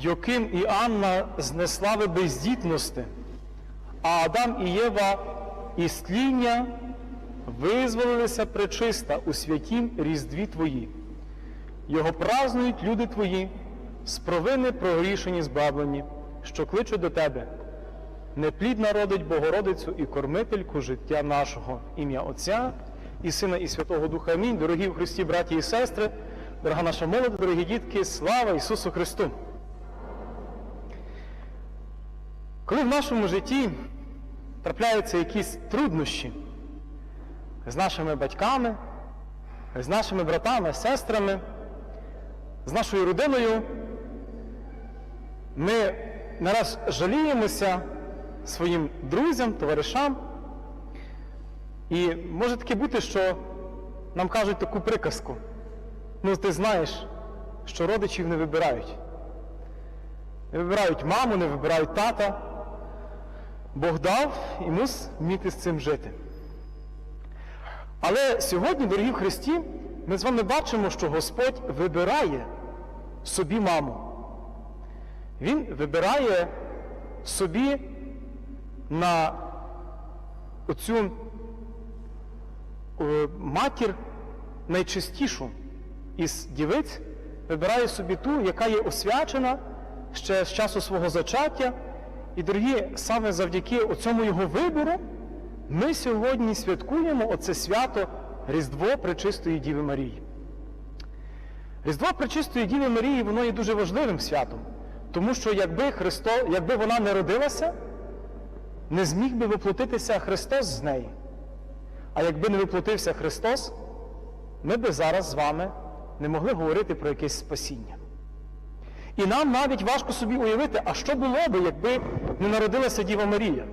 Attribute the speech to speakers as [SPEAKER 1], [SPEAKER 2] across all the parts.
[SPEAKER 1] Йоким і Анна з неслави бездітності, а Адам і Єва із тління визволилися пречиста у святім різдві Твої. Його празнують люди Твої, з провини прогрішені збавлені, що кличуть до Тебе. Неплід народить Богородицю і кормительку життя нашого, ім'я Отця і Сина, і Святого Духа. Амінь. Дорогі в Христі, браті і сестри, дорога наша молодь, дорогі дітки, слава Ісусу Христу! Коли в нашому житті трапляються якісь труднощі з нашими батьками, з нашими братами, сестрами, з нашою родиною, ми не раз жаліємося своїм друзям, товаришам. І може таке бути, що нам кажуть таку приказку. Ну, ти знаєш, що родичів не вибирають. Не вибирають маму, не вибирають тата. Бог дав і мус вміти з цим жити. Але сьогодні, дорогі в Христі, ми з вами бачимо, що Господь вибирає собі маму. Він вибирає собі на оцю е, матір найчистішу із дівиць, вибирає собі ту, яка є освячена ще з часу свого зачаття. І, дорогі, саме завдяки цьому його вибору ми сьогодні святкуємо оце свято Різдво Пречистої Діви Марії. Різдво Пречистої Діви Марії воно є дуже важливим святом, тому що якби Христо, якби вона не родилася, не зміг би воплотитися Христос з неї. А якби не воплотився Христос, ми би зараз з вами не могли говорити про якесь спасіння. І нам навіть важко собі уявити, а що було би, якби не народилася Діва Марія?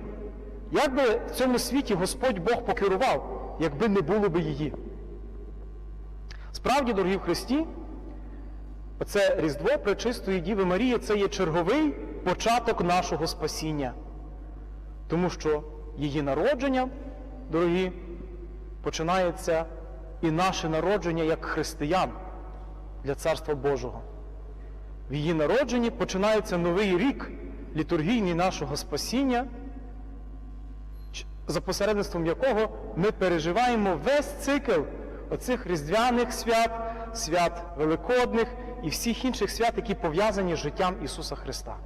[SPEAKER 1] Як би в цьому світі Господь Бог покерував, якби не було би її? Справді, дорогі в Христі, оце Різдво Пречистої Діви Марії це є черговий початок нашого спасіння. Тому що її народження, дорогі, починається і наше народження як християн для Царства Божого. В її народженні починається новий рік літургійний нашого спасіння, за посередництвом якого ми переживаємо весь цикл оцих різдвяних свят, свят Великодних і всіх інших свят, які пов'язані з життям Ісуса Христа.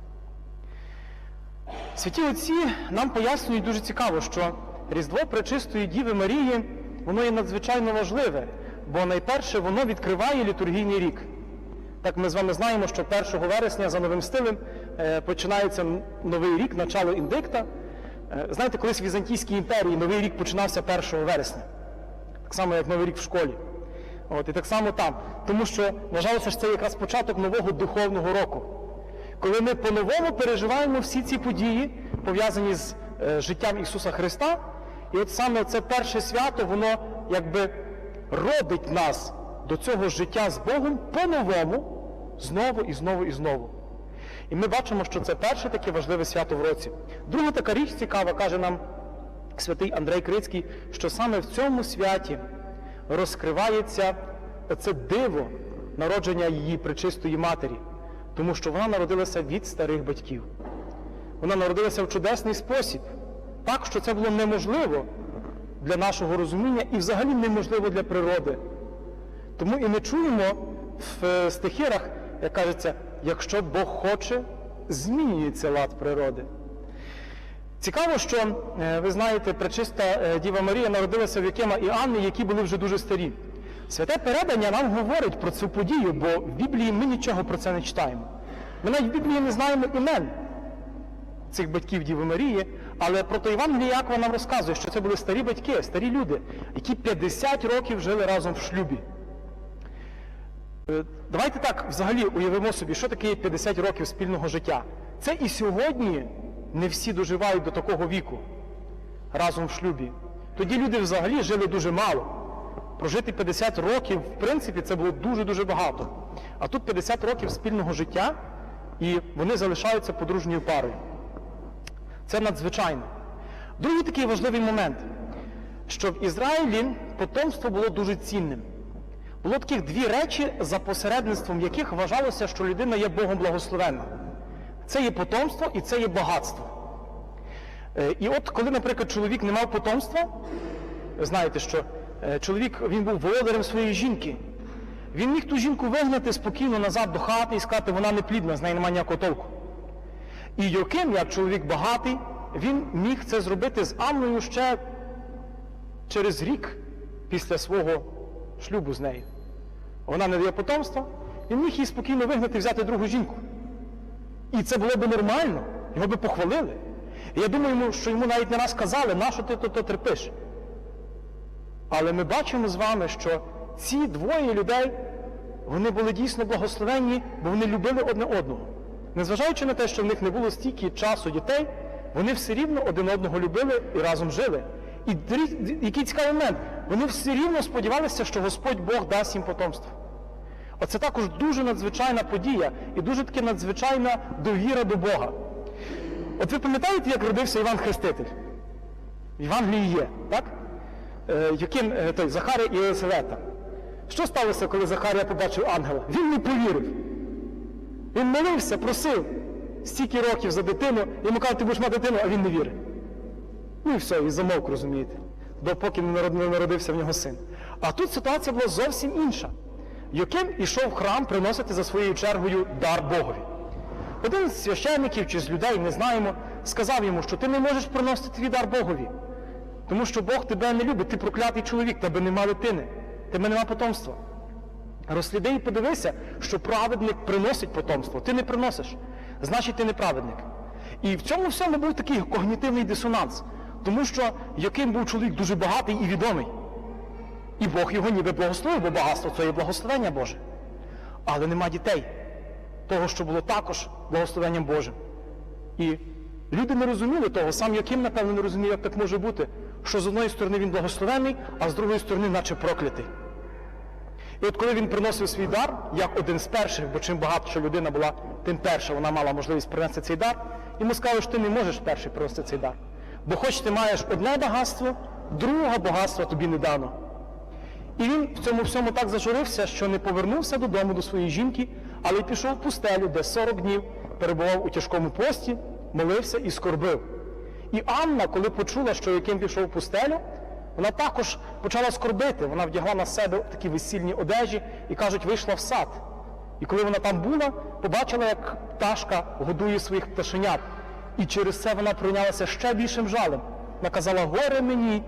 [SPEAKER 1] Святі Отці нам пояснюють дуже цікаво, що Різдво Пречистої Діви Марії, воно є надзвичайно важливе, бо найперше воно відкриває літургійний рік. Так ми з вами знаємо, що 1 вересня за новим стилем е, починається новий рік, начало індикта. Е, знаєте, колись в Візантійській імперії новий рік починався 1 вересня, так само, як новий рік в школі. От, і так само там. Тому що вважалося, що це якраз початок нового духовного року. Коли ми по-новому переживаємо всі ці події, пов'язані з е, життям Ісуса Христа, і от саме це перше свято, воно якби родить нас до цього життя з Богом по-новому, знову і знову і знову. І ми бачимо, що це перше таке важливе свято в році. Друга така річ цікава, каже нам святий Андрей Крицький, що саме в цьому святі розкривається це диво народження її пречистої матері, тому що вона народилася від старих батьків. Вона народилася в чудесний спосіб, так, що це було неможливо для нашого розуміння і взагалі неможливо для природи. Тому і ми чуємо в е, стихірах, як кажеться, якщо Бог хоче, змінюється лад природи. Цікаво, що е, ви знаєте, пречиста е, Діва Марія народилася в Якима і Анни, які були вже дуже старі. Святе передання нам говорить про цю подію, бо в Біблії ми нічого про це не читаємо. Ми навіть в Біблії не знаємо імен цих батьків Діви Марії, але про Євангеліє Якова нам розказує, що це були старі батьки, старі люди, які 50 років жили разом в шлюбі. Е, Давайте так взагалі уявимо собі, що таке 50 років спільного життя. Це і сьогодні не всі доживають до такого віку разом в шлюбі. Тоді люди взагалі жили дуже мало. Прожити 50 років, в принципі, це було дуже-дуже багато. А тут 50 років спільного життя, і вони залишаються подружньою парою. Це надзвичайно. Другий такий важливий момент, що в Ізраїлі потомство було дуже цінним. Було таких дві речі, за посередництвом яких вважалося, що людина є Богом благословенна. Це є потомство і це є багатство. Е, І от коли, наприклад, чоловік не мав потомства, знаєте, що е, чоловік він був володарем своєї жінки. Він міг ту жінку вигнати спокійно назад до хати і сказати, вона не плідна, з неї немає ніякого толку. І Йоким, як чоловік багатий, він міг це зробити з Анною ще через рік після свого шлюбу з нею. Вона не дає потомства, він міг її спокійно вигнати і взяти другу жінку. І це було б нормально, його би похвалили. І я думаю, що йому навіть не раз казали, нащо ти то, то терпиш. Але ми бачимо з вами, що ці двоє людей, вони були дійсно благословенні, бо вони любили одне одного. Незважаючи на те, що в них не було стільки часу дітей, вони все рівно один одного любили і разом жили. І який цікавий момент, вони все рівно сподівалися, що Господь Бог дасть їм потомство. Оце також дуже надзвичайна подія і дуже таки надзвичайна довіра до Бога. От ви пам'ятаєте, як родився Іван Хреститель? В Євангелії є, так? Е, яким е, той Захарія і Єлисавета. Що сталося, коли Захарія побачив ангела? Він не повірив. Він молився, просив стільки років за дитину, йому кажуть, ти будеш мати дитину, а він не вірить. Ну і все, і замовк, розумієте, допоки не народився в нього син. А тут ситуація була зовсім інша. Яким ішов в храм приносити за своєю чергою дар Богові. Один з священників чи з людей, не знаємо, сказав йому, що ти не можеш приносити твій дар Богові. Тому що Бог тебе не любить, ти проклятий чоловік, тебе нема дитини, тебе нема потомства. Розсліди і подивися, що праведник приносить потомство. Ти не приносиш, значить ти не праведник. І в цьому всьому був такий когнітивний дисонанс, тому що яким був чоловік дуже багатий і відомий. І Бог його ніби благословив, бо багатство це є благословення Боже. Але нема дітей, того, що було також благословенням Божим. І люди не розуміли того, сам Яким, напевно, не розумів, як так може бути, що з одної сторони він благословений, а з другої сторони, наче проклятий. І от коли він приносив свій дар, як один з перших, бо чим багатша людина була, тим перше вона мала можливість принести цей дар, йому сказали, що ти не можеш перший принести цей дар. Бо хоч ти маєш одне багатство, другого багатства тобі не дано. І він в цьому всьому так зажурився, що не повернувся додому до своєї жінки, але й пішов в пустелю, де 40 днів перебував у тяжкому пості, молився і скорбив. І Анна, коли почула, що яким пішов в пустелю, вона також почала скорбити. Вона вдягла на себе такі весільні одежі і кажуть, вийшла в сад. І коли вона там була, побачила, як пташка годує своїх пташенят. І через це вона прийнялася ще більшим жалем. Вона казала, горе мені,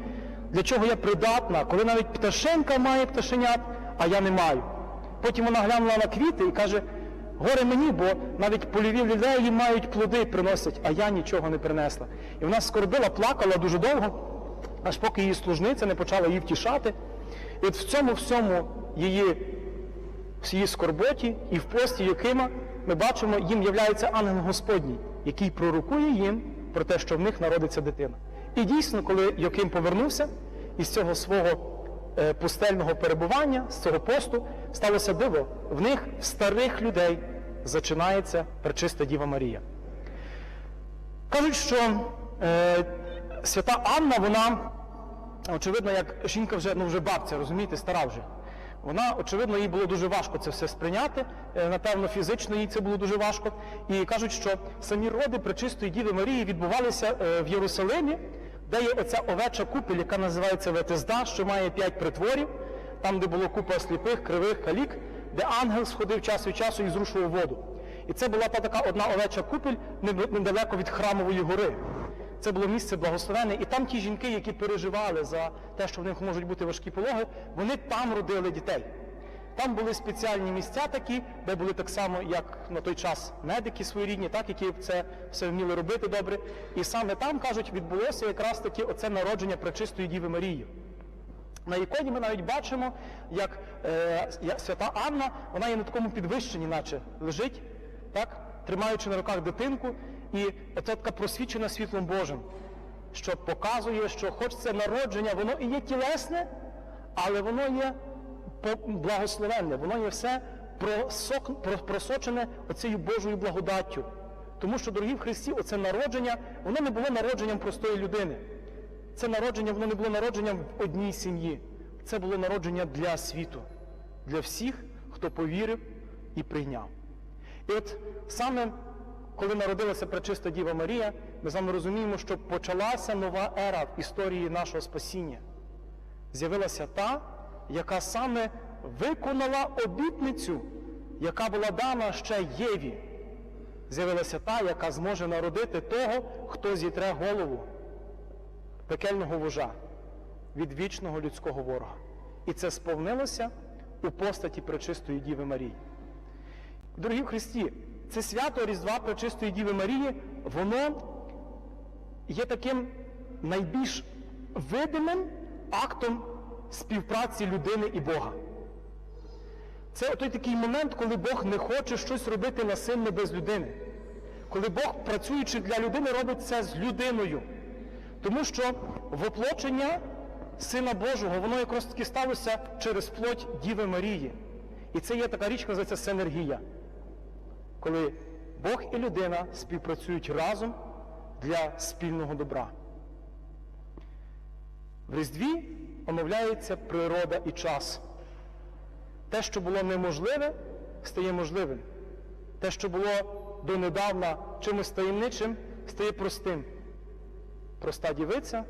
[SPEAKER 1] для чого я придатна, коли навіть пташенка має пташенят, а я не маю. Потім вона глянула на квіти і каже, горе мені, бо навіть польові лілеї мають плоди приносять, а я нічого не принесла. І вона скорбила, плакала дуже довго, аж поки її служниця не почала її втішати. І от в цьому всьому її, в її скорботі і в пості Якима ми бачимо, їм являється ангел Господній, який пророкує їм про те, що в них народиться дитина. І дійсно, коли Йоким повернувся із цього свого е, пустельного перебування, з цього посту, сталося диво. В них, в старих людей, зачинається пречиста Діва Марія. Кажуть, що е, свята Анна, вона, очевидно, як жінка вже, ну, вже бабця, розумієте, стара вже. Вона, очевидно, їй було дуже важко це все сприйняти. Е, Напевно, фізично їй це було дуже важко. І кажуть, що самі роди Пречистої Діви Марії відбувалися е, в Єрусалимі, де є оця овеча купель, яка називається Ветезда, що має п'ять притворів, там, де було купа сліпих, кривих, калік, де ангел сходив час від часу і зрушував воду. І це була та така одна овеча купель недалеко від храмової гори. Це було місце благословенне, і там ті жінки, які переживали за те, що в них можуть бути важкі пологи, вони там родили дітей. Там були спеціальні місця такі, де були так само, як на той час медики своєрідні, так, які це все вміли робити добре. І саме там, кажуть, відбулося якраз таки оце народження Пречистої Діви Марії. На іконі ми навіть бачимо, як е, свята Анна, вона є на такому підвищенні, наче лежить, так, тримаючи на руках дитинку, і це така просвічена світлом Божим, що показує, що хоч це народження, воно і є тілесне, але воно є благословенне, воно є все просочене оцією Божою благодаттю. Тому що, дорогі в Христі, оце народження, воно не було народженням простої людини. Це народження, воно не було народженням в одній сім'ї. Це було народження для світу, для всіх, хто повірив і прийняв. І от саме коли народилася пречиста Діва Марія, ми з вами розуміємо, що почалася нова ера в історії нашого спасіння. З'явилася та, яка саме виконала обітницю, яка була дана ще Єві. З'явилася та, яка зможе народити того, хто зітре голову пекельного вожа від вічного людського ворога. І це сповнилося у постаті Пречистої Діви Марії. Дорогі Христі, це свято Різдва Пречистої Діви Марії, воно є таким найбільш видимим актом співпраці людини і Бога. Це той такий момент, коли Бог не хоче щось робити насильно без людини. Коли Бог, працюючи для людини, робить це з людиною. Тому що воплочення Сина Божого, воно якраз таки сталося через плоть Діви Марії. І це є така річ, називається синергія. Коли Бог і людина співпрацюють разом для спільного добра. В Різдві омовляється природа і час. Те, що було неможливе, стає можливим. Те, що було донедавна чимось таємничим, стає простим. Проста дівиця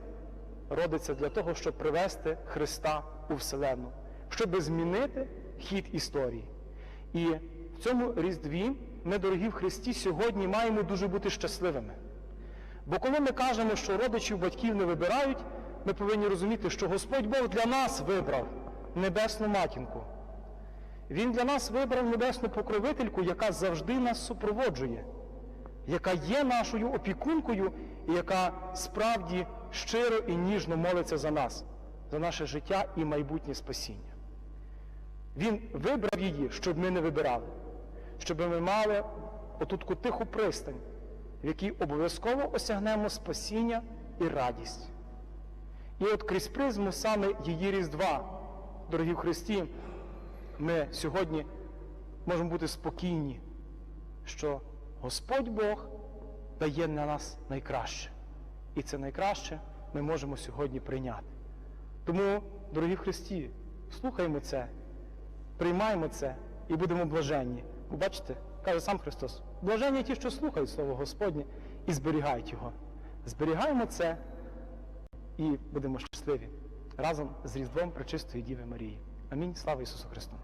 [SPEAKER 1] родиться для того, щоб привести Христа у Вселенну, щоб змінити хід історії. І в цьому Різдві ми, дорогі в Христі, сьогодні маємо дуже бути щасливими. Бо коли ми кажемо, що родичів батьків не вибирають, ми повинні розуміти, що Господь Бог для нас вибрав небесну матінку. Він для нас вибрав небесну покровительку, яка завжди нас супроводжує, яка є нашою опікункою і яка справді щиро і ніжно молиться за нас, за наше життя і майбутнє спасіння. Він вибрав її, щоб ми не вибирали, щоб ми мали отутку тиху пристань, в якій обов'язково осягнемо спасіння і радість. І от крізь призму саме її Різдва, дорогі в Христі, ми сьогодні можемо бути спокійні, що Господь Бог дає на нас найкраще. І це найкраще ми можемо сьогодні прийняти. Тому, дорогі Христі, слухаємо це, приймаємо це і будемо блаженні. Бачите, каже сам Христос, блаженні ті, що слухають Слово Господнє і зберігають його. Зберігаємо це і будемо щасливі разом з Різдвом Пречистої Діви Марії. Амінь. Слава Ісусу Христу!